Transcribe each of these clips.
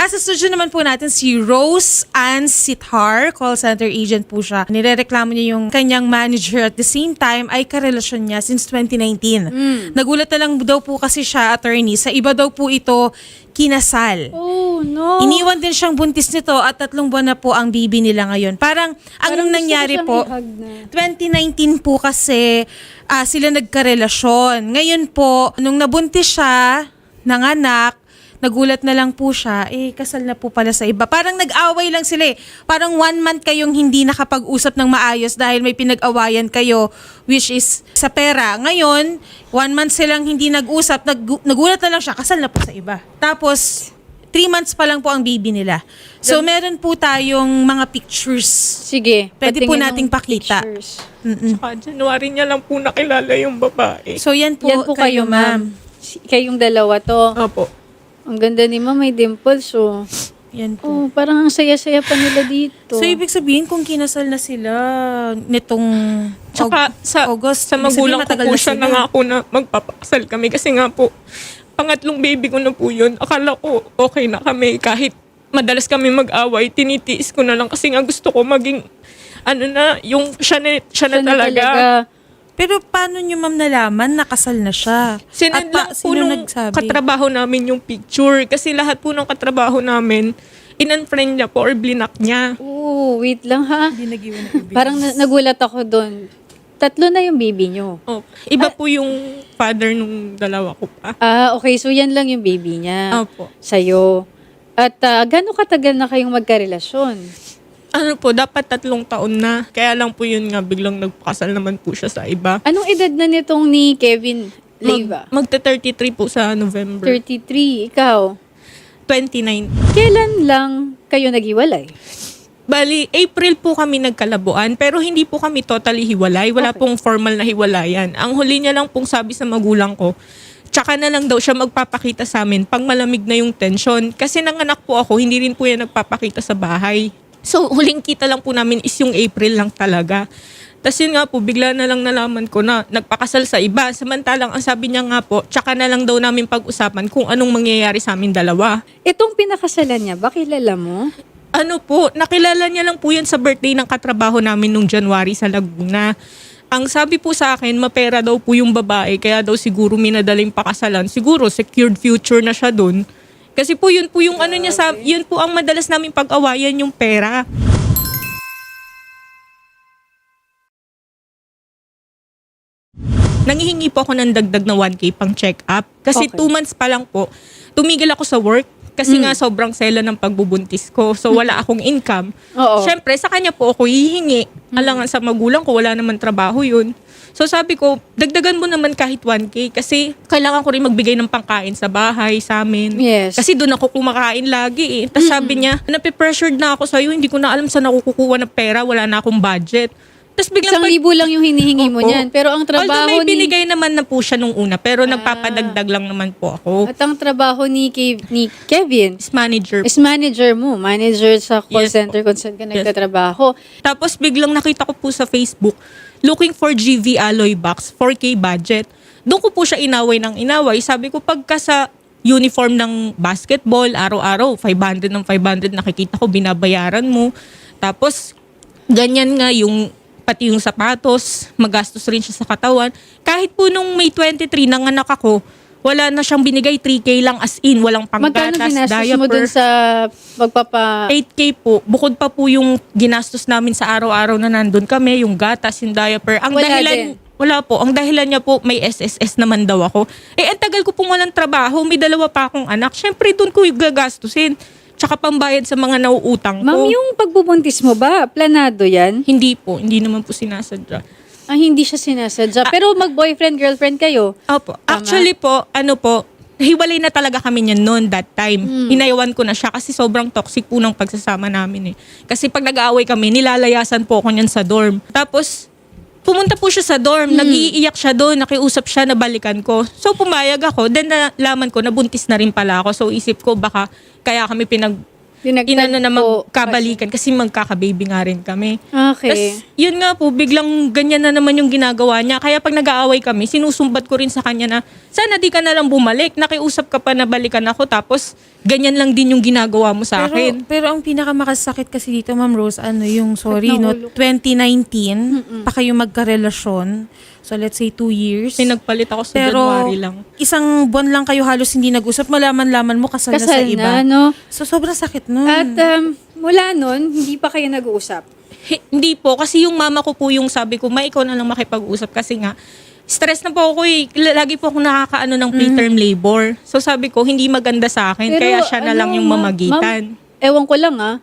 As a studio naman po natin si Rose Ann Sithar, call center agent po siya. Nirereklamo niya yung kanyang manager at the same time ay karelasyon niya since 2019. Nagulat na lang daw po kasi siya, attorney, sa iba daw po ito kinasal. Oh, no. Iniwan din siyang buntis nito at tatlong buwan na po ang baby nila ngayon. Parang ang Parang gusto nangyari po, na. 2019 po kasi ah, sila nagkarelasyon. Ngayon po, nung nabuntis siya, nanganak, nagulat na lang po siya, eh, kasal na po pala sa iba. Parang nag-away lang sila eh. Parang one month kayong hindi nakapag-usap ng maayos dahil may pinag-awayan kayo, which is sa pera. Ngayon, one month silang hindi nag-usap, nag- nagulat na lang siya, kasal na po sa iba. Tapos, three months pa lang po ang baby nila. So, meron po tayong mga pictures. Sige. Pwede po patingin nating ng pakita. pictures. Mm-mm. Saka January niya lang po nakilala yung babae. So, yan po, Yan po kayo, ma'am. Si- Kayong dalawa to. Opo. Ang ganda ni ma'am, may dimples, oh. Yan po. Oh, parang ang saya-saya pa nila dito. So, ibig sabihin, kung kinasal na sila nitong Tsaka Aug- sa, August, sa ibig sabihin, magulang ko matagal po na siya sila. nangako na magpapakasal kami kasi nga po, pangatlong baby ko na po yun. Akala ko okay na kami kahit madalas kami mag-away, tinitiis ko na lang kasi nga gusto ko maging ano na, yung siya na, siya na Siya na talaga. Pero paano nyo, ma'am, nalaman nakasal na siya? Sinend lang po sino nung nagsabi? katrabaho namin yung picture kasi lahat po ng katrabaho namin, in-unfriend niya po or blinak niya. Oh, wait lang ha. Hindi nag-iwan ng. Parang na- nagulat ako doon. Tatlo na yung baby nyo. Oh, iba po yung father nung dalawa ko pa. Ah, okay. So, yan lang yung baby niya. Opo. Sa'yo. At uh, gano'ng katagal na kayong magkarelasyon? Ano po, dapat tatlong taon na. Kaya lang po yun nga, biglang nagpakasal naman po siya sa iba. Anong edad na nitong ni Kevin Leiva? Mag, magta-33 po sa November. 33. Ikaw? 29. Kailan lang kayo naghiwalay? Bali, April po kami nagkalabuan, pero hindi po kami totally hiwalay. Wala Okay. pong formal na hiwalayan. Ang huli niya lang pong sabi sa magulang ko, tsaka na lang daw siya magpapakita sa amin pag malamig na yung tension. Kasi nanganak po ako, hindi rin po yan nagpapakita sa bahay. So, huling kita lang po namin is yung April lang talaga. Tapos yun nga po, bigla na lang nalaman ko na nagpakasal sa iba. Samantalang ang sabi niya nga po, tsaka na lang daw namin pag-usapan kung anong mangyayari sa amin dalawa. Itong pinakasalan niya, ba kilala mo? Ano po, nakilala niya lang po yan sa birthday ng katrabaho namin nung January sa Laguna. Ang sabi po sa akin, mapera daw po yung babae, kaya daw siguro minadaling pakasalan. Siguro secured future na siya dun. Kasi po yun po yung ano niya sa, yun po ang madalas namin pag-awayan yung pera. Nangihingi po ako ng dagdag na 1K pang check-up. Kasi Okay. two months pa lang po, tumigil ako sa work. Kasi nga sobrang sela ng pagbubuntis ko. So wala akong income. Oo. Siyempre, sa kanya po ako hihingi. Alangan sa magulang ko, wala naman trabaho yun. So sabi ko, dagdagan mo naman kahit 1K kasi kailangan ko rin magbigay ng pangkain sa bahay, sa amin. Yes. Kasi doon ako kumakain lagi eh. Tapos sabi niya, nape-pressured na ako sa'yo, hindi ko na alam saan ako kukuha ng pera, wala na akong budget. Tapos biglang Isang pag- libo lang yung hinihingi mo Opo. niyan. Pero ang Although trabaho may ni... binigay naman na po siya nung una, pero nagpapadagdag lang naman po ako. At ang trabaho ni, Ke- ni Kevin As manager is manager mo. Manager sa call Yes center kung saan ka Yes. nagtatrabaho. Tapos biglang nakita ko po sa Facebook, looking for GV alloy box, 4K budget. Doon ko po siya inaway ng inaway. Sabi ko, pagka sa uniform ng basketball, araw-araw, 500 ng 500, nakikita ko, binabayaran mo. Tapos, ganyan nga yung pati yung sapatos, magastos rin siya sa katawan. Kahit po nung May 23, nanganak ako, wala na siyang binigay, 3K lang as in, walang Magkano panggatas, ginastos mo dun sa magpapa... 8K po. Bukod pa po yung ginastos namin sa araw-araw na nandun kami, yung gatas, yung diaper. Ang Wala dahilan, din. wala po. Ang dahilan niya po, may SSS naman daw ako. Eh, ang tagal ko pong walang trabaho. May dalawa pa akong anak. Siyempre, doon ko yung gagastusin. Tsaka pambayad sa mga nauutang ko. Ma'am, yung pagbubuntis mo ba, planado yan? Hindi po. Hindi naman po sinasadya. Ah, hindi siya sinasadya. Pero mag-boyfriend, girlfriend kayo. Opo. Actually po, ano po, hiwalay na talaga kami niyan noon that time. Inayawan ko na siya kasi sobrang toxic po ng pagsasama namin eh. Kasi pag nag-aaway kami, nilalayasan po ako niyan sa dorm. Tapos, pumunta po siya sa dorm, nag-iiyak siya doon, nakiusap siya na balikan ko. So pumayag ako, then nalaman ko, nabuntis na rin pala ako. So isip ko, baka kaya kami pinag Dinagdag inano na magkabalikan kasi magkakababy nga rin kami. Okay. Tapos, yun nga po, biglang ganyan na naman yung ginagawa niya. Kaya pag nag-aaway kami, sinusumbat ko rin sa kanya na, sana di ka na lang bumalik. Nakiusap ka pa na balikan ako, tapos ganyan lang din yung ginagawa mo sa pero, akin. pero ang pinakamakasakit kasi dito, Ma'am Rose, ano yung, sorry, no, Nahulog. 2019, pa kayo magkarelasyon. So, let's say two years. Pinagpalit ako sa Pero, January lang. isang buwan lang kayo halos hindi nag-usap. Malaman-laman mo kasal, na sa Kasal iba. na, no? So, sobrang sakit nun. At um, mula nun, hindi pa kayo nag-uusap. Hi- hindi po, kasi yung mama ko po yung sabi ko, ma, ikaw na lang makipag-usap kasi nga, stress na po ako eh. L- Lagi po ako nakakaano ng preterm labor. So sabi ko, hindi maganda sa akin, kaya siya na ano, lang yung ma'am- mamagitan. ma'am, ewan ko lang ah.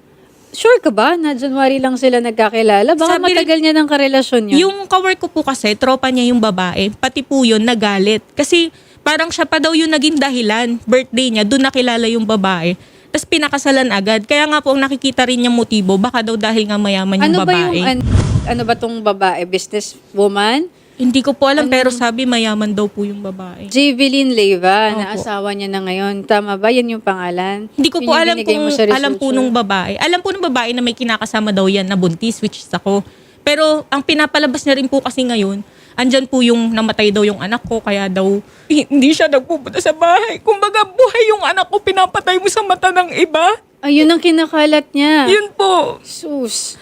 Sure ka ba na January lang sila nagkakilala? Baka Sabi rin- matagal niya ng karelasyon yun. Yung kawork ko po kasi, tropa niya yung babae, pati po yun nagalit. Kasi parang siya pa daw yung naging dahilan, birthday niya, doon nakilala yung babae. Tapos pinakasalan agad. Kaya nga po, ang nakikita rin niyang motibo, baka daw dahil nga mayaman yung ano ba babae. yung, an- ano ba tong babae? Business woman? Hindi ko po alam, Ano? pero sabi mayaman daw po yung babae. Javelin Leyva, na asawa niya na ngayon. Tama ba? Yan yung pangalan? Hindi ko Yun po alam kung alam po nung babae. Alam po nung babae na may kinakasama daw yan na buntis, which is ako. Pero ang pinapalabas niya rin po kasi ngayon, andyan po yung namatay daw yung anak ko, kaya daw hindi siya nagpupunta sa bahay. Kumbaga buhay yung anak ko, pinapatay mo sa mata ng iba. Ayun ang kinakalat niya. Yun po. Sus.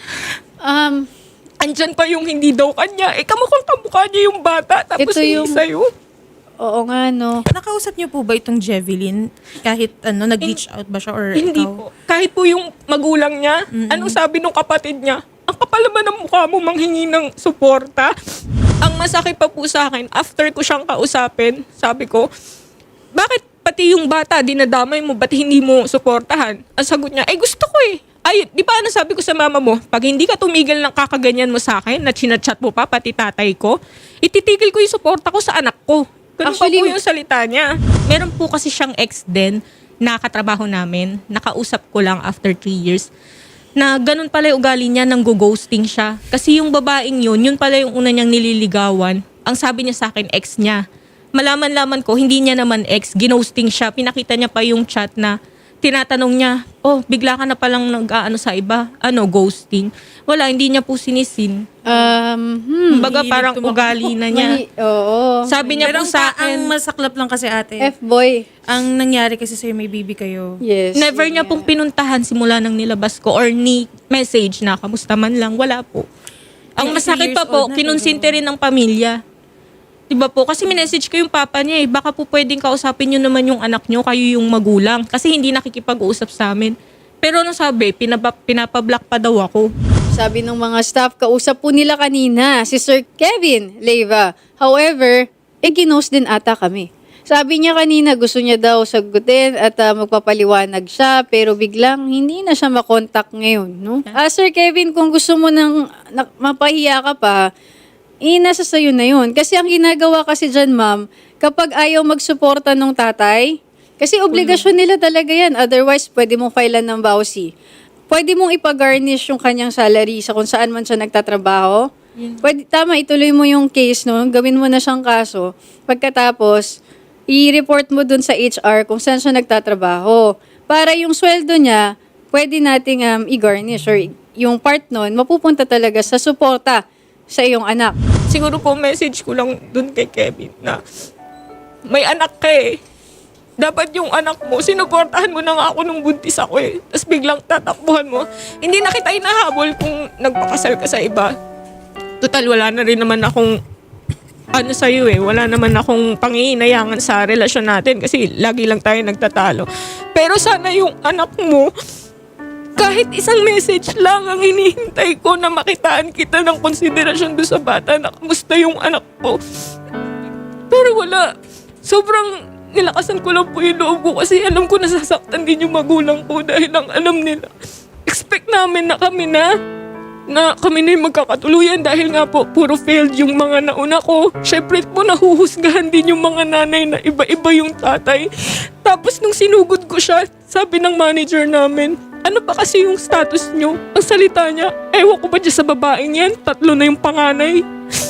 Um, Andyan pa yung hindi daw kanya. Eh, kamukhang kamukha niya yung bata. Tapos Ito hindi yung- sa'yo. oo nga no. Nakausap niyo po ba itong Jevelyn? Kahit ano, nag-reach out ba siya or Hindi ikaw? po. Kahit po yung magulang niya, anong sabi nung kapatid niya? Ang kapal naman ng mukha mo manghingi ng suporta. Ang masakit pa po sa akin, after ko siyang kausapin, sabi ko, bakit pati yung bata, dinadamay mo, ba't hindi mo suportahan? Ang sagot niya, eh gusto ko eh. Ay, di ba ano sabi ko sa mama mo, pag hindi ka tumigil ng kakaganyan mo sa akin, na chinachat mo pa, pati tatay ko, ititigil ko yung suporta ko sa anak ko. Ganun pa Actually- po yung salita niya. Meron po kasi siyang ex din, na katrabaho namin, nakausap ko lang after three years, na ganun pala yung ugali niya, nang ghosting siya. Kasi yung babaeng yun, yun pala yung una niyang nililigawan. Ang sabi niya sa akin, ex niya. Malaman-laman ko, hindi niya naman ex, ginosting siya. Pinakita niya pa yung chat na tinatanong niya, oh, bigla ka na palang nag-ano sa iba, ano, ghosting. Wala, hindi niya po sinisin. Um, hmm. Mahilig parang tumakbo. ugali na niya. Mali- oo. Sabi niya Pero po ang, sa ang akin, masaklap lang kasi ate, F-boy. ang nangyari kasi sa'yo may baby kayo. Yes. Never niya pong pinuntahan simula nang nilabas ko or ni message na kamusta man lang. Wala po. Ang masakit pa years po, old na, kinonsinte rin ng pamilya. Diba po? Kasi minessage ko yung papa niya eh. Baka po pwedeng kausapin nyo naman yung anak nyo, kayo yung magulang. Kasi hindi nakikipag-usap sa amin. Pero ano sabi, pinaba, pinapablock pa daw ako. Sabi ng mga staff, kausap po nila kanina, si Sir Kevin Leyva. However, eh ginost din ata kami. Sabi niya kanina gusto niya daw sagutin at ah, magpapaliwanag siya pero biglang hindi na siya makontak ngayon. No? Ah, Sir Kevin, kung gusto mo nang na, mapahiya ka pa, eh, nasa sayo na yun. Kasi ang ginagawa kasi dyan, ma'am, kapag ayaw magsuporta ng tatay, kasi obligasyon nila talaga yan. Otherwise, pwede mong filean ng bawsi. Pwede mong ipagarnish yung kanyang salary sa kung saan man siya nagtatrabaho. Pwede, tama, ituloy mo yung case, no? Gawin mo na siyang kaso. Pagkatapos, i-report mo dun sa HR kung saan siya nagtatrabaho. Para yung sweldo niya, pwede nating um, i-garnish or yung part nun, mapupunta talaga sa suporta sa iyong anak. Siguro po message ko lang dun kay Kevin na may anak ka eh. Dapat yung anak mo, sinuportahan mo na nga ako nung buntis ako eh. Tapos biglang tatakbuhan mo. Hindi na kita inahabol kung nagpakasal ka sa iba. Total, wala na rin naman akong ano sa'yo eh. Wala naman akong pangihinayangan sa relasyon natin kasi lagi lang tayo nagtatalo. Pero sana yung anak mo, kahit isang message lang ang hinihintay ko na makitaan kita ng konsiderasyon doon sa bata na kamusta yung anak ko. Pero wala. Sobrang nilakasan ko lang po yung loob ko kasi alam ko nasasaktan din yung magulang ko dahil ang alam nila. Expect namin na kami na na kami na yung magkakatuluyan dahil nga po puro failed yung mga nauna ko. Siyempre po nahuhusgahan din yung mga nanay na iba-iba yung tatay. Tapos nung sinugod ko siya, sabi ng manager namin, ano pa kasi yung status nyo? Ang salita niya, ewan ko ba dyan sa babaeng yan? Tatlo na yung panganay.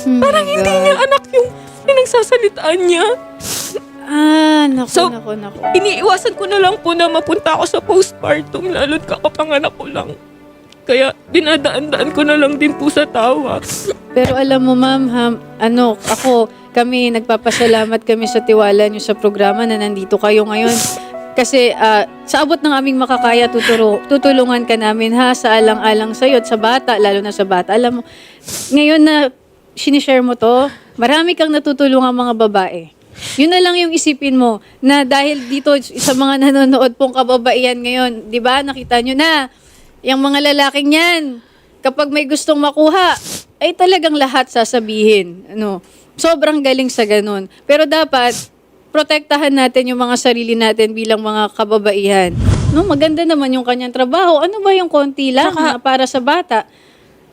Hmm, Parang hindi niya anak yung pinagsasalitaan niya. Ah, naku, So, naku, naku. Iniiwasan ko na lang po na mapunta ako sa postpartum, lalo't kakapanganak ko lang. Kaya dinadaan-daan ko na lang din po sa tawa. Pero alam mo, ma'am, ha, ano, ako, kami, nagpapasalamat kami sa tiwala niyo sa programa na nandito kayo ngayon. Kasi ah, sa abot ng aming makakaya, tuturo, tutulungan ka namin ha, sa alang-alang sa'yo at sa bata, lalo na sa bata. Alam mo, ngayon na sinishare mo to, marami kang natutulungan mga babae. Yun na lang yung isipin mo na dahil dito sa mga nanonood pong kababaihan ngayon, di ba, nakita nyo na, yung mga lalaking yan, kapag may gustong makuha, ay talagang lahat sasabihin. Ano, sobrang galing sa ganun. Pero dapat, protektahan natin yung mga sarili natin bilang mga kababaihan. No, maganda naman yung kanyang trabaho. Ano ba yung konti lang Tsaka- na para sa bata?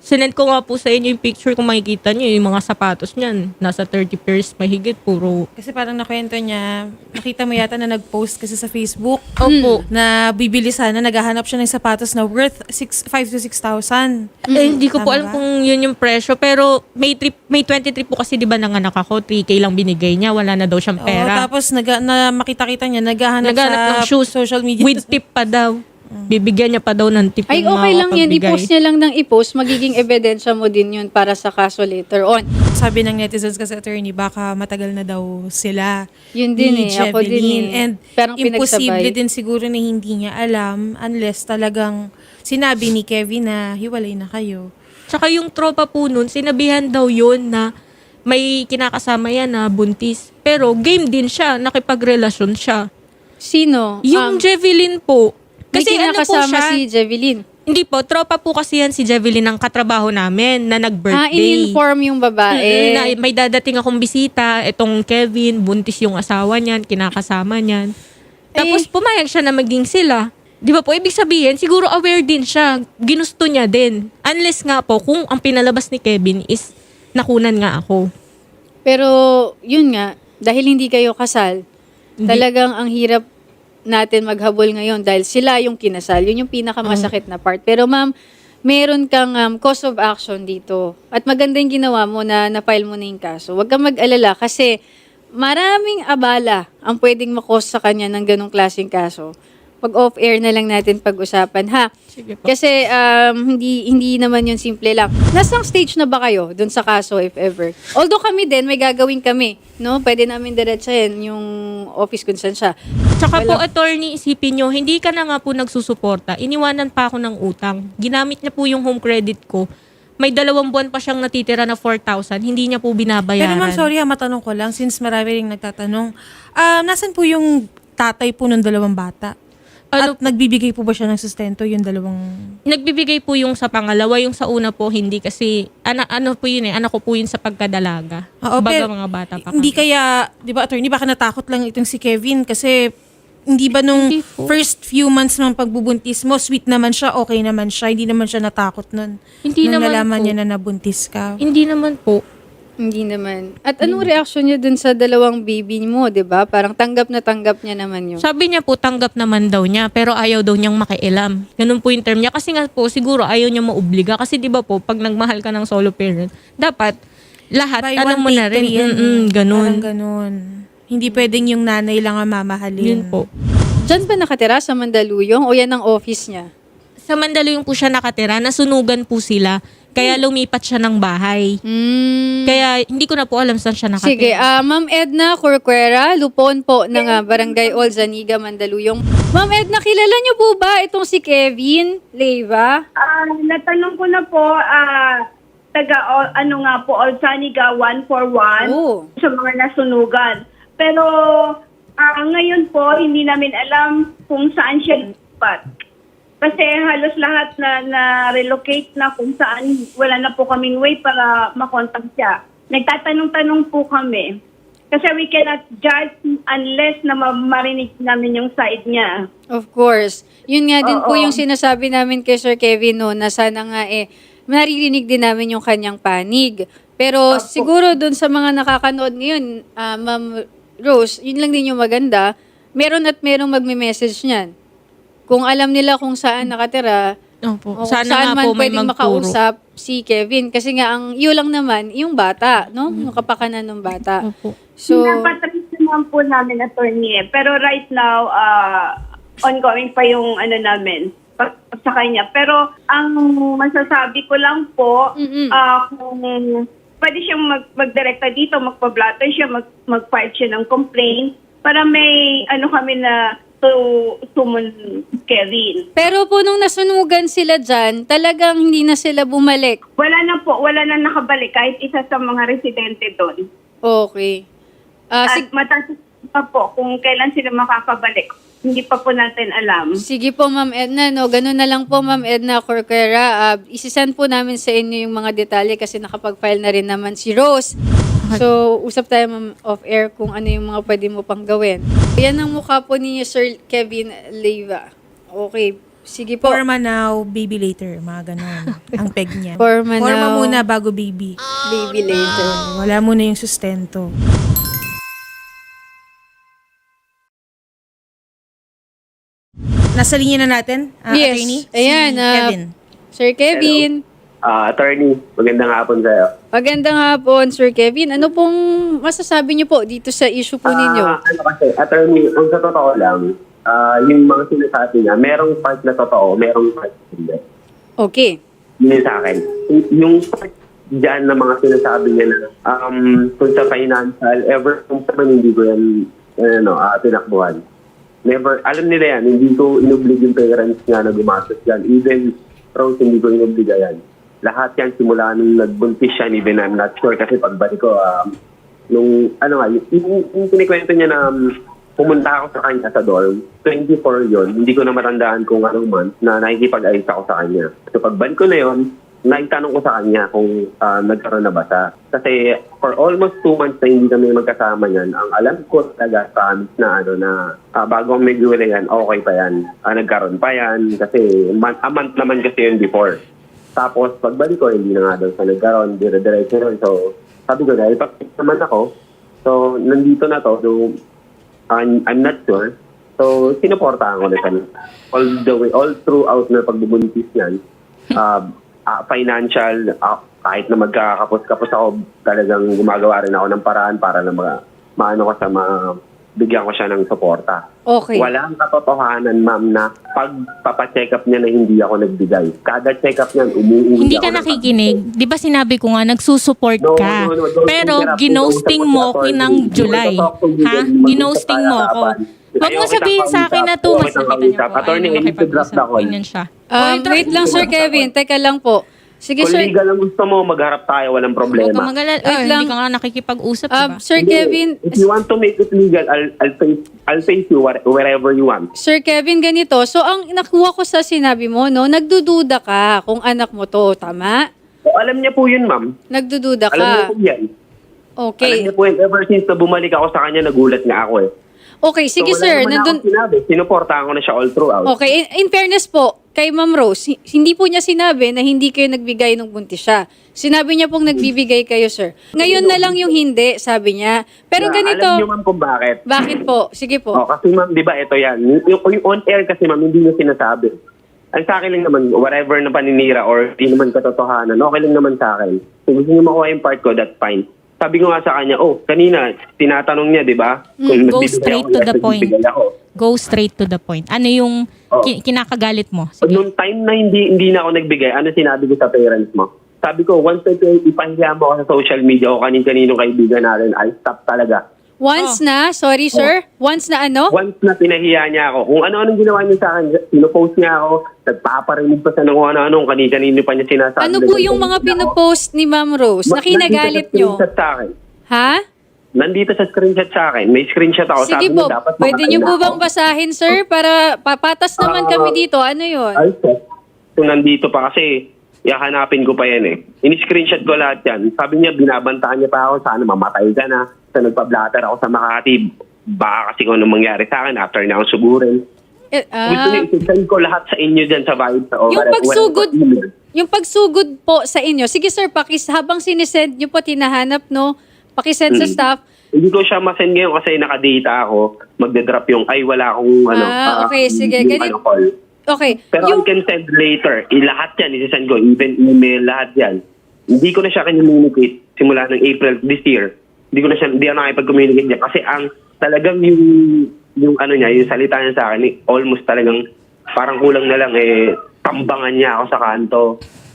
Sinend ko nga po sa inyo yung picture kung makikita niyo yung mga sapatos niyan. Nasa 30 pairs mahigit, puro. Kasi parang nakwento niya, nakita mo yata na nag-post kasi sa Facebook Opo. na bibili sana, naghahanap siya ng sapatos na worth 6, 5 to 6,000. Eh, hindi ko po Tama alam ba? kung yun yung presyo. Pero may trip, may 23 po kasi di ba nanganak ako, 3K lang binigay niya, wala na daw siyang Oo, pera. tapos nag, na makita-kita niya, naghahanap, Naghanap sa ng shoes social media. With tip pa daw. Bibigyan niya pa daw ng tip Ay, yung okay lang yan. I-post niya lang ng i-post. Magiging ebidensya mo din yun para sa kaso later on. Sabi ng netizens kasi attorney, baka matagal na daw sila. Yun din ni eh. Ako din Jeveline. eh. And Parang imposible pinagsabay. din siguro na hindi niya alam unless talagang sinabi ni Kevin na hiwalay na kayo. Tsaka yung tropa po nun, sinabihan daw yun na may kinakasama yan na buntis. Pero game din siya, nakipagrelasyon siya. Sino? Yung Um, Jeveline po, Kasi kasi ano po kinakasama siya, si Jeveline. hindi po, tropa po kasi yan si Jeveline ng katrabaho namin na Ah, nag-birthday. in-inform yung Mm, babae. na may dadating akong bisita, itong Kevin, buntis yung asawa niyan, kinakasama niyan. Tapos Eh. pumayag siya na maging sila. Di ba po, ibig sabihin, siguro aware din siya. Ginusto niya din. Unless nga po, kung ang pinalabas ni Kevin is nakunan nga ako. Pero, yun nga, dahil hindi kayo kasal, talagang ang hirap natin maghabol ngayon dahil sila yung kinasal. Yun yung pinakamasakit na part. Pero ma'am, meron kang um, cause of action dito. At maganda yung ginawa mo na na-file mo na yung kaso. Huwag kang mag-alala kasi maraming abala ang pwedeng makos sa kanya ng ganong klaseng kaso. Pag off-air na lang natin pag-usapan, ha? Sige po. Kasi um, hindi hindi naman yun simple lang. Nasang stage na ba kayo dun sa kaso if ever? Although kami din, may gagawin kami. No? Pwede namin diretsahin yung office kung saan siya. Tsaka po, attorney, isipin nyo, hindi ka na nga po nagsusuporta. Iniwanan pa ako ng utang. Ginamit niya po yung home credit ko. May dalawang buwan pa siyang natitira na 4,000. Hindi niya po binabayaran. Pero ma'am, sorry ha, matanong ko lang since marami rin nagtatanong. Ah, nasan po yung tatay po ng dalawang bata? Ano- At nagbibigay po ba siya ng sustento yung dalawang... Nagbibigay po yung sa pangalawa, yung sa una po hindi kasi ana, ano po yun eh, anak ko po yun sa pagkadalaga. Oo, Baga pero mga bata pa Hindi kami. kaya, di ba attorney, baka natakot lang itong si Kevin kasi hindi ba nung Hindi po. first few months ng pagbubuntis mo, sweet naman siya, okay naman siya, hindi naman siya natakot nun. Hindi nung naman nalaman po. niya na nabuntis ka. Hindi naman po. Hindi naman. At anong reaction niya dun sa dalawang baby mo, di ba? Parang tanggap na tanggap niya naman yun. Sabi niya po, tanggap naman daw niya, pero ayaw daw niyang makialam. Ganun po yung term niya. Kasi nga po, siguro ayaw niya maubliga. Kasi di ba po, pag nagmahal ka ng solo parent, dapat lahat, By ano one mo na rin. three yan Mm-mm, ganun. Parang ganun. Hindi pwedeng yung nanay lang ang mamahalin. Yun po. Diyan ba nakatira sa Mandaluyong o yan ang office niya? Sa Mandaluyong po siya nakatira, nasunugan po sila, kaya lumipat siya ng bahay. Hmm. Kaya hindi ko na po alam saan siya nakatira. Sige, ah Ma'am Edna Corcuera, lupon po ng ah, Barangay Olzaniga, Mandaluyong. Ma'am Edna, kilala niyo po ba itong si Kevin Leiva? Ah, natanong ko na po, ah, taga, o- ano nga po, Olsaniga 141 Oo. sa mga nasunugan. Pero ah, ngayon po, hindi namin alam kung saan siya lipat. Kasi halos lahat na, na relocate na kung saan wala na po kaming way para makontak siya. Nagtatanong-tanong po kami. Kasi we cannot judge unless na ma- marinig namin yung side niya. Of course. Yun nga din po Oo. yung sinasabi namin kay Sir Kevin no, na sana nga eh, naririnig din namin yung kanyang panig. Pero siguro dun sa mga nakakanood ngayon, ah, Ma'am Rose, yun lang din yung maganda. Meron at merong magme-message niyan. Kung alam nila kung saan nakatira, Opo. o kung Sana saan nga man po may pwedeng magturo. makausap si Kevin. Kasi nga, ang iyo lang naman, yung bata, no? Yung kapakanan ng bata. Opo. So, Dapat rin naman po namin attorney eh. Pero right now, ah, ongoing pa yung ano namin pag- sa kanya. Pero ang masasabi ko lang po, Mm-mm. ah, kung pwede siyang mag, magdirekta dito, magpa-blatter siya, mag, mag-file siya ng complaint para may ano kami na to summon Kevin. Pero po nung nasunugan sila dyan, talagang hindi na sila bumalik. Wala na po, wala na nakabalik kahit isa sa mga residente doon. Okay. Ah, At sig- mataas pa po kung kailan sila makakabalik. Hindi pa po natin alam. sige po, Ma'am Edna. No, ganun na lang po, Ma'am Edna Corquera. Uh, isisend po namin sa inyo yung mga detalye kasi nakapag-file na rin naman si Rose. So, usap tayo, Ma'am, off-air kung ano yung mga pwede mo pang gawin. Yan ang mukha po ninyo, Sir Kevin Leiva. Okay. Sige po. Forma now, baby later. Mga ganon. Ang peg niya. Forma now. muna bago baby. Baby later. Wala muna yung sustento. Nasa linya na natin, ah, Yes. attorney? Ayan, si ah, Kevin. Sir Kevin. Ah, attorney, magandang hapon sa'yo. Magandang hapon, Sir Kevin. Ano pong masasabi niyo po dito sa issue po ninyo? Ah, ano kasi, attorney, kung sa totoo lang, ah, yung mga sinasabi niya, merong part na totoo, merong part na hindi. Okay. Yun yung sa akin. Y- Yung part dyan na mga sinasabi niya na um, kung sa financial, ever kung sa man hindi ko yan ano, ah, tinakbuhan. Never, alam nila yan, hindi ko inoblig yung parents nga na gumastos yan. Even Rose, hindi ko inoblig yan. Lahat yan simula nung nagbuntis siya, even I'm not sure kasi pagbalik ko, um, nung, ano nga, yung, yung, kinikwento niya na um, pumunta ako sa kanya sa dorm, 24 yon hindi ko na matandaan kung anong month na nakikipag-ayos ako sa kanya. So pagbalik ko na yon naitanong ko sa kanya kung ah, nagkaroon na ba siya. Kasi for almost two months na hindi kami magkasama niyan, ang alam ko talaga promise na ano na ah, bago ang may yan, okay pa yan. Ah, nagkaroon pa yan kasi month, a month naman kasi yun before. Tapos pagbalik ko, hindi na nga daw siya nagkaroon, dire-diretso yun. So sabi ko dahil pag naman ako, so nandito na to, so I'm, I'm not sure. So, sinuportahan ko na siya. All the way, all throughout na pagbubuntis niyan, uh, ah, financial, ah, kahit na magkakapos-kapos ako, talagang gumagawa rin ako ng paraan para na ma, maano ko sa ma, bigyan ko siya ng suporta. Okay. Walang katotohanan, ma'am, na pagpapacheck up niya na hindi ako nagbigay. Kada check up niyan, umuwi Hindi ako ka ng- nakikinig. Di ba sinabi ko nga, nagsusupport No, ka. no, no, don't Pero ginosting ko mo attorney. ng July. ko Ha? Ginosting mo ako. magkakalaban. Huwag mo sabihin sa akin na to. Mas nakita niyo. Attorney, Ayaw I need to drop makipag-usap. the call. Ganyan siya. Um, wait lang, Sir Kevin. Teka lang po. Sige, Kung Sir. legal ang gusto mo, magharap tayo, walang Huwag problema. ka magalala. Wait Ay, lang. hindi ka nga nakikipag-usap, di Um, ba? Sir Hindi. Kevin, If you want to make it legal, I'll, I'll, face, I'll face you where- wherever you want. Sir Kevin, ganito. So, ang nakuha ko sa sinabi mo, no, nagdududa ka kung anak mo to, tama? So, alam niya po yun, ma'am. Nagdududa Alam niya ka. po yan. Alam Okay. niya po yan. Ever since na bumalik ako sa kanya, nagulat nga ako eh. Okay, sige so, sir. Nandun, sinabi. Sinuportahan ko na siya all throughout. Okay, in, in fairness po, kay Ma'am Rose, hi- hindi po niya sinabi na hindi kayo nagbigay nung buntis siya. Sinabi niya pong nagbibigay kayo, sir. Ngayon na lang yung hindi, sabi niya. Pero Na, ganito, Alam niyo, ma'am, kung bakit. bakit po? Sige po. Oh, kasi ma'am, di ba, ito yan. Yung, yung on air kasi ma'am, hindi niya sinasabi. Ang sa akin lang naman, whatever na paninira or di naman katotohanan, okay lang naman sa akin. Kung gusto niyo makuha yung part ko, that's fine. Sabi ko nga sa kanya, oh, kanina, tinatanong niya, di ba? Mm, go straight to the point. Go straight to the point. Ano yung Oh. ki- kinakagalit mo? Sige. nung time na hindi hindi na ako nagbigay, ano sinabi ko sa parents mo? Sabi ko, once na ipahiya mo ako sa social media o kanin-kaninong kaibigan natin, I stop talaga. Once na, sorry sir, once na ano? Once na pinahiya niya ako, kung ano-anong ginawa niya sa akin, pinopost niya ako, nagpaparinig pa sa ng kung ano-anong, kanin-kanino pa niya sinasabi. Ano na po ganito yung mga ako. pinopost ni Ma'am Rose na Ma- kinagalit nandito sa nyo? screenshot sa akin. Ha? Nandito sa screenshot sa akin. May screenshot ako. Sige Sabi po, niya, dapat pwede makakain po ako. bang basahin sir para papatas naman Ah, kami dito? Ano yun? Ay, sir. Kung nandito pa kasi, yahanapin ko pa yan eh. In-screenshot ko lahat yan. Sabi niya, binabantaan niya pa ako, sana mamatay ka na. Sa nagpa-blatter ako sa Makati, baka kasi kung anong mangyari sa akin after na ako sugurin. Eh, Gusto ah, niya, isend ko lahat sa inyo dyan sa vibe. Sa, yung whatever- pagsugod, yung pagsugod po sa inyo. Sige sir, pakis, habang sinisend nyo po, tinahanap no, pakisend sa Mm. staff. Hindi ko siya masend ngayon kasi nakadata ako. Magde-drop yung, ay wala akong ano. Ah, okay, sige, yung ganit- ano, call. Okay, Pero I can send later. I, lahat yan, isisend ko. Even email, lahat yan. Hindi ko na siya communicate simula ng April this year. Hindi ko na siya, hindi ako nakipag-communicate niya. Kasi ang talagang yung, yung ano niya, yung salita niya sa akin, almost talagang parang kulang na lang eh, tambangan niya ako sa kanto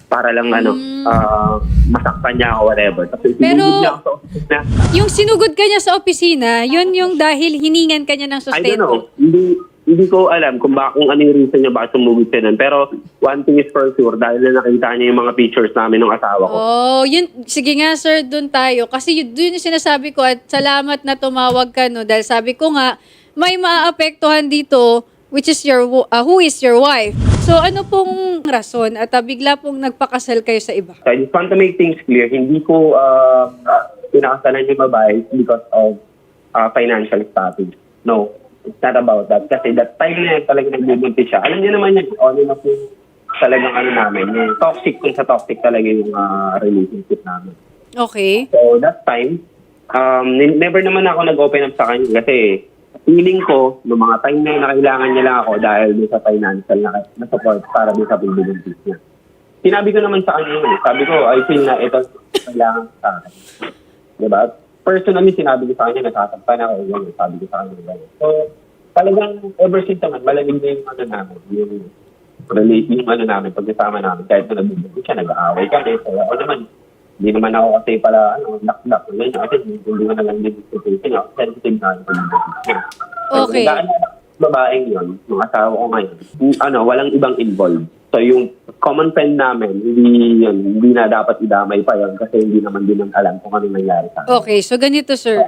para lang ano, ah, masaktan niya ako, whatever. Tapos. Pero- niya ako sa opisina. Yung sinugod ka niya sa opisina, yun yung dahil hiningan ka niya ng I don't sustento. know. Hindi, hindi ko alam kung, ba, kung ano yung reason niya bakit sumugod siya nun. Pero one thing is for sure, dahil na nakita niya yung mga pictures namin ng asawa ko. Oh, yun, sige nga sir, dun tayo. Kasi yun, dun yung sinasabi ko at salamat na tumawag ka no. Dahil sabi ko nga, may maapektuhan dito which is your, ah, who is your wife. So ano pong rason at ah, bigla pong nagpakasal kayo sa iba? I just want to make things clear, hindi ko uh, pinakasalan yung babae because of uh, financial status. No, it's not about that. Kasi that time na yun, talaga nagbubuntis siya. Alam niyo naman yun, ano na po talagang ano namin, yung toxic kung sa toxic talaga yung uh, relationship namin. Okay. So that time, um, never naman ako nag-open up sa kanya kasi feeling ko, noong mga time na yun, na kailangan niya lang ako dahil doon sa financial na, na support para doon sa pagbubuntis niya. Sinabi ko naman sa kanya yun. eh. Sabi ko, I feel na ito kailangan sa akin. Diba? Personally, sinabi ko sa kanya, nasasaktan ako. Yun, sabi ko sa kanya. So, talagang ever since naman, malamig na yung ano namin, yung relate yung ano namin, pagkasama namin. Kahit na nagbubuntis siya, nag-aaway kami. So, ako naman, hindi naman ako kasi pala, ano, lock-lock. Ganyan, kasi hindi ko na lang din discutin. Ako, sensitive na ako. Okay. Dahil babaeng yun, yung asawa ko ngayon, ano, walang ibang involved. So yung common friend namin, hindi yun, hindi na dapat idamay pa yun kasi hindi naman din ang alam kung ano nangyari sa akin. Okay, so ganito sir.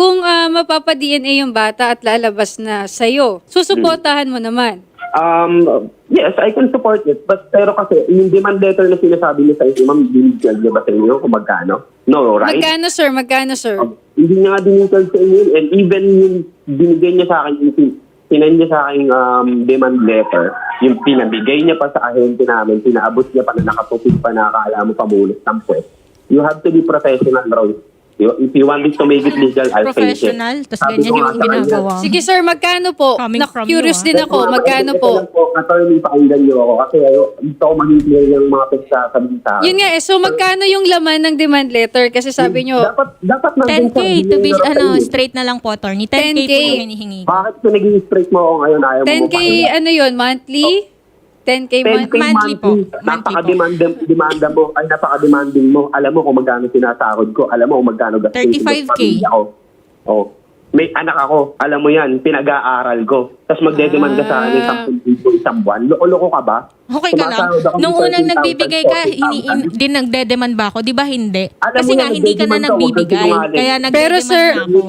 Kung ah, mapapa-DNA yung bata at lalabas na sa'yo, susuportahan mo naman. Um, yes, I can support it. But pero kasi, yung demand letter na sinasabi niya sa inyo, ma'am, binigyan niya ba sa inyo kung magkano? No, right? Magkano sir? Magkano sir? Um, hindi niya nga dinitell sa inyo. And even yung binigay niya sa akin, yung pinay niya sa akin um, demand letter, yung pinabigay niya pa sa ahente namin, pinaabot niya pa na nakatupid pa na akala mo pamulis ng puwet. You have to be professional, Rose. If you want it to make it legal, I'll it. Professional, Sabi ganyan ko yung nga sa kanya, ginagawa. Sige sir, magkano po? Coming from Na-curious you, ah. din ako. Magkano Ito po? lang po, attorney, pakinggan niyo ako kasi ayo, gusto ko maging clear yung mga pagsasabi sa akin. Yun nga eh. So magkano yung laman ng demand letter? Kasi sabi nyo, Dapat, dapat nandun 10K sa to be, ano, straight na lang po, attorney. 10K, 10K. po yung hinihingi. Bakit ka naging straight mo ako ngayon? Ayaw mo 10K, mapakinggan? ano yun, monthly? 10K 10K monthly? Monthly po. Monthly po. Napaka-demanda demanda mo, ay napaka-demanding mo. Alam mo kung magkano sinasahod ko. Alam mo kung magkano gastos 35K. ko. Oh. May anak ako. Alam mo yan, pinag-aaral ko. Tapos magdedemand ka sa akin ng Ah. 10,000 isang buwan. Loko-loko ka ba? Okay ka lang. Sumasahod ako ng Nung unang 13,000, nagbibigay ka, 14,000. hini, in, din nagdedemand ba ako? Di ba hindi? Alam Kasi mo nga, hindi ka na nagdedemand nagbibigay. sinungaling. Kaya Pero, nagdedemand sir- na ako.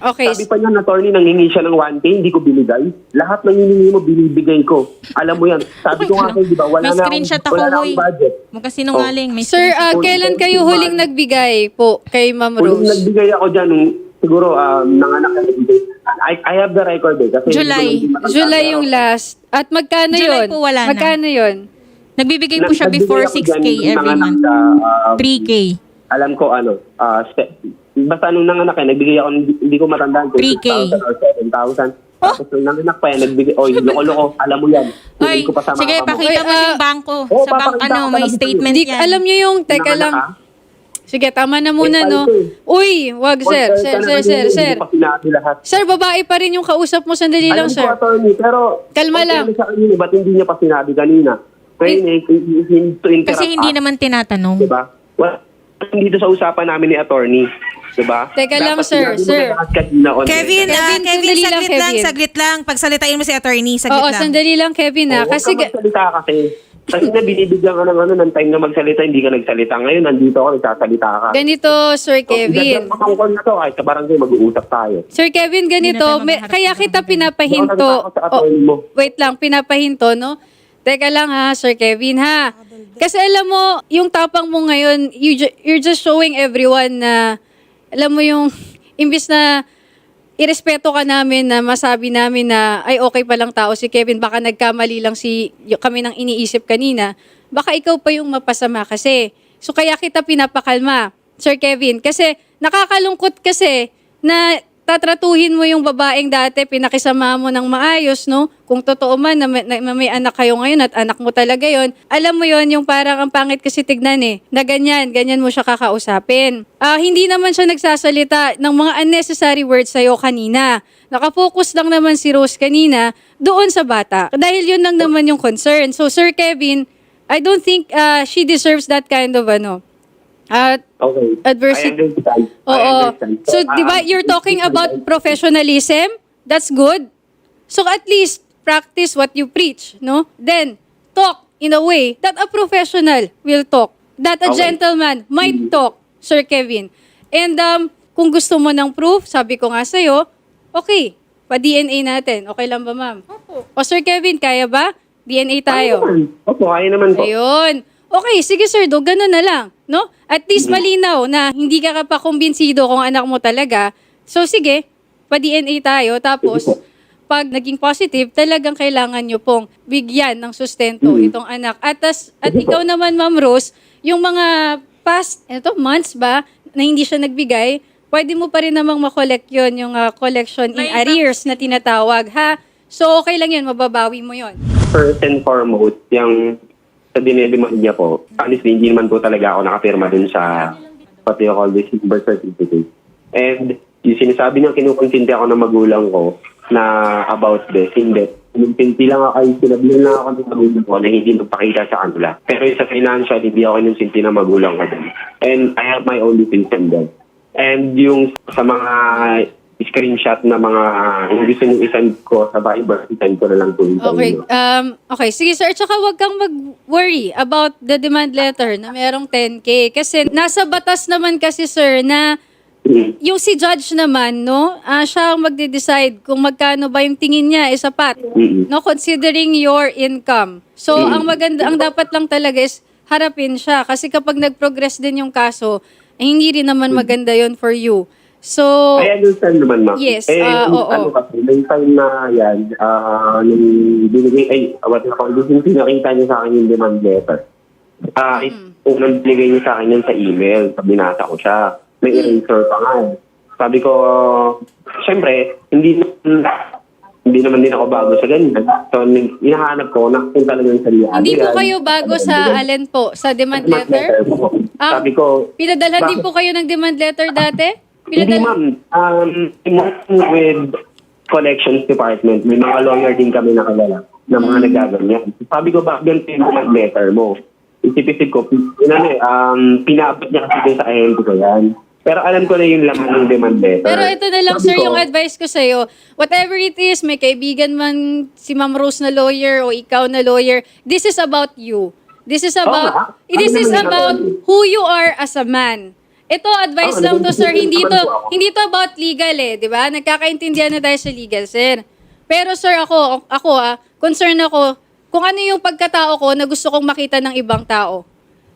Okay. Sabi pa niya, attorney, nangingi siya ng 1K, hindi ko binigay. Lahat ng hiningi mo, binibigay ko. Alam mo yan. Sabi ko nga sa'yo, di ba, wala May na screenshot akong, ako, wala na akong budget. Ka sinungaling. May Sir, ah, kailan kayo huling nagbigay po kay Ma'am Rose? nagbigay ako dyan, nung, siguro, um, nanganak na nagbigay. I, I have the record eh. Kasi July. July yung last. At magkano July yun? po wala na. Magkano yun? Nagbibigay po siya nagbigay before ako 6K dyan, every nanganak month. sa, um, 3K. alam ko ano, ah, ste- basta nung nanganak eh, nagbigay ako, hindi, hindi ko matandaan kung 3K. 6,000 or 7,000. Tapos nung nanganak pa yan, nagbigay, oy, loko-loko, alam mo yan. Ay, Hindi ko pa sa sige, mo. pakita mo yung ah, bangko. Oo, sa bank, papakita ano, may talaga statement yan. alam nyo yung, teka Nanganak lang. ka? Sige, tama na muna, no? eh. Uy, wag, sir. Sir, ka sir, sir, hindi sir. ko pa sinabi lahat. Sir, babae pa rin yung kausap mo. Sandali lang, Alam ko, sir. attorney, pero... Kalma okay lang. Sa kanina, ba't hindi niya pa sinabi kanina? Ngayon eh, to interrupt Kasi hindi us, naman tinatanong. Diba? Wala dito sa usapan namin ni attorney. Diba? Teka lang, Dapat sir, sir. on Kevin, air. ah, Kevin, Kevin, sandali lang, saglit lang, Kevin. saglit lang. Pagsalitain mo si attorney, saglit Oo, lang. sandali lang, Kevin, ha? Oh, huwag Kasi, ka magsalita kasi. Kasi na binibigyan ka ng ano, ng time na magsalita, hindi ka nagsalita. Ngayon, nandito ako, nagsasalita ka. ganito, Sir Kevin. Kevin. Matangkol na to, kahit sa barangay, mag-uusap tayo. Sir Kevin, ganito, Hindi na tayo may, maghaharap kaya ng kita pinapahinto. Sa attorney mo. wait lang, pinapahinto, no? Teka lang ha, Sir Kevin, ha? Kasi alam mo, yung tapang mo ngayon, you ju- you're just showing everyone na, alam mo yung, imbis na irespeto ka namin na masabi namin na ay okay pa lang tao si Kevin baka nagkamali lang si kami nang iniisip kanina baka ikaw pa yung mapasama kasi. So kaya kita pinapakalma Sir Kevin. Kasi nakakalungkot kasi na tatratuhin mo yung babaeng dati, pinakisama mo ng maayos, no? Kung totoo man na may, na may anak kayo ngayon at anak mo talaga yon, alam mo yon yung parang ang pangit kasi tignan eh, na ganyan, ganyan mo siya kakausapin. Ah, hindi naman siya nagsasalita ng mga unnecessary words sa'yo kanina. Nakafocus lang naman si Rose kanina doon sa bata. Dahil yun lang naman yung concern. So, Sir Kevin, I don't think ah, she deserves that kind of ano, at Okay. Adversity. I understand. I Oo. understand. So, di ba, um, you're talking about professionalism? That's good. So, at least, practice what you preach, no? Then, talk in a way that a professional will talk. That a Okay. gentleman might talk, Sir Kevin. And um, kung gusto mo ng proof, sabi ko nga sa'yo, okay, pa-DNA natin. Okay lang ba, ma'am? Opo. O, Sir Kevin, kaya ba? DNA tayo. Opo, kaya naman po. Ayun. Okay, sige sir, do ganun na lang, no? At least malinaw na hindi ka pa kumbinsido kung anak mo talaga. So sige, pa-DNA tayo tapos pag naging positive, talagang kailangan nyo pong bigyan ng sustento itong anak. At, tas, at ikaw naman, Ma'am Rose, yung mga past eto, months ba na hindi siya nagbigay, pwede mo pa rin namang makollect yun, yung ah, collection in May- arrears na tinatawag, ha? So, okay lang yun, mababawi mo yun. First and foremost, yung sa dinedemand niya po, honestly, hindi naman po talaga ako nakapirma dun sa what they call this birth certificate. And yung sinasabi niya kinukonsinti ako ng magulang ko na about this, hindi. Kinukonsinti lang ako, sinabihan lang ako ng magulang ko na hindi magpakita sa kanila. Pero sa financial, hindi ako kinukonsinti ng magulang ko dun. And I have my own defense in that. And yung sa mga screenshot na mga yung gusto niyo isend ko sa Viber, isend ko na lang po Okay. Um, okay. Sige, sir. Tsaka huwag kang mag-worry about the demand letter na merong 10K. Kasi nasa batas naman kasi, sir, na Mm. yung si judge naman, no, ah, siya ang magde-decide kung magkano ba yung tingin niya is sapat. Mm-mm. No, considering your income. So, ang maganda, ang dapat lang talaga is harapin siya. Kasi kapag nag-progress din yung kaso, eh, hindi rin naman maganda yon for you. So, I understand naman, ma'am. Yes, eh, ah, oo. ano kasi, may time na yan, ah, nung binigay, ay, what you call this, yung pinakita niya sa akin yung demand letter. Ah, Mm. unang binigay niya sa akin yun sa email, sa binasa ko siya. May Mm. eraser pa nga. eh. Sabi ko, syempre, hindi hindi naman din ako bago sa ganyan. So, hinahanap ko na kung talagang sariya. hindi po kayo bago sa alin po? Sa demand letter? Ah, Sabi ko, Pinadalhan din Bakit? po kayo ng demand letter dati? Hindi ma'am. Um, I'm working with collections department. May mga lawyer din kami nakalala na mga Hmm. nagaganyan. Sabi ko, bakit ganito yung mga letter mo? Isip-isip ko, yun ano eh, um, pinaabot niya kasi dun sa ahente ko yan. Pero alam ko na yung laman ng demand letter. Pero ito na lang, Sabi sir, ko, yung advice ko sa'yo. Whatever it is, may kaibigan man si Ma'am Rose na lawyer o ikaw na lawyer, this is about you. This is nga. about, Ano this is naman yun about who you are as a man. Ito, advice Oo, lang to, sir. Hindi to, hindi to about legal eh, di ba? Nagkakaintindihan na tayo sa legal, sir. Pero sir, ako, ako ah, concern ako kung ano yung pagkatao ko na gusto kong makita ng ibang tao.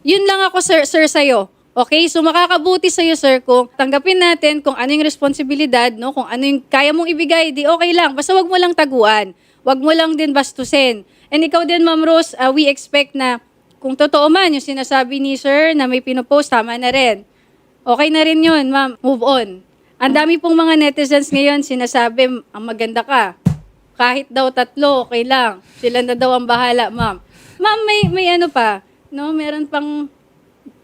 Yun lang ako, sir, sir sa'yo. Okay? So, makakabuti sa'yo, sir, kung tanggapin natin kung ano yung responsibilidad, no? kung ano yung kaya mong ibigay, di okay lang. Basta wag mo lang taguan. Wag mo lang din bastusin. And ikaw din, Ma'am Rose, ah, we expect na kung totoo man yung sinasabi ni sir na may pinopost, tama na rin. Okay na rin yun, ma'am. Move on. Ang dami pong mga netizens ngayon sinasabi, ang maganda ka. Kahit daw tatlo, okay lang. Sila na daw ang bahala, ma'am. Ma'am, may, may ano pa, no? Meron pang,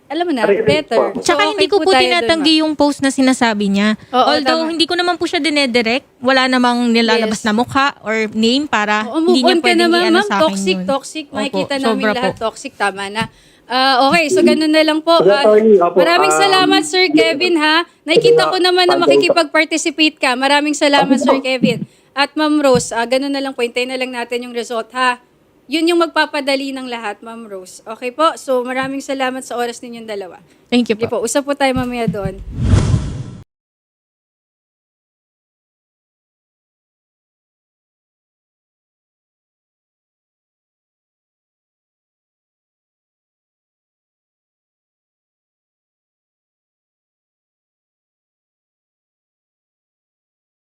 alam mo na, better. po. Tsaka So, hindi okay ko po dun, tinatanggi yung post na sinasabi niya. Oo, Although tama. hindi ko naman po siya dinedirect, wala namang nilalabas Yes. na mukha or name para Oo, move hindi niya on ka pwedeng naman, i-ano ma'am. sa akin Toxic, yun. toxic. Opo, Makikita namin sobra lahat. po. Toxic, tama na. Ah, okay, so ganun na lang po. Ah, attorney, opo, maraming um, salamat, Sir Kevin, ha? Nakikita ko naman na makikipag-participate ka. Maraming salamat, Sir Kevin. At Ma'am Rose, ah, ganun na lang po. Hintayin na lang natin yung result, ha? Yun yung magpapadali ng lahat, Ma'am Rose. Okay po? So, maraming salamat sa oras ninyong dalawa. Thank you Sige po. po, usap po tayo mamaya doon.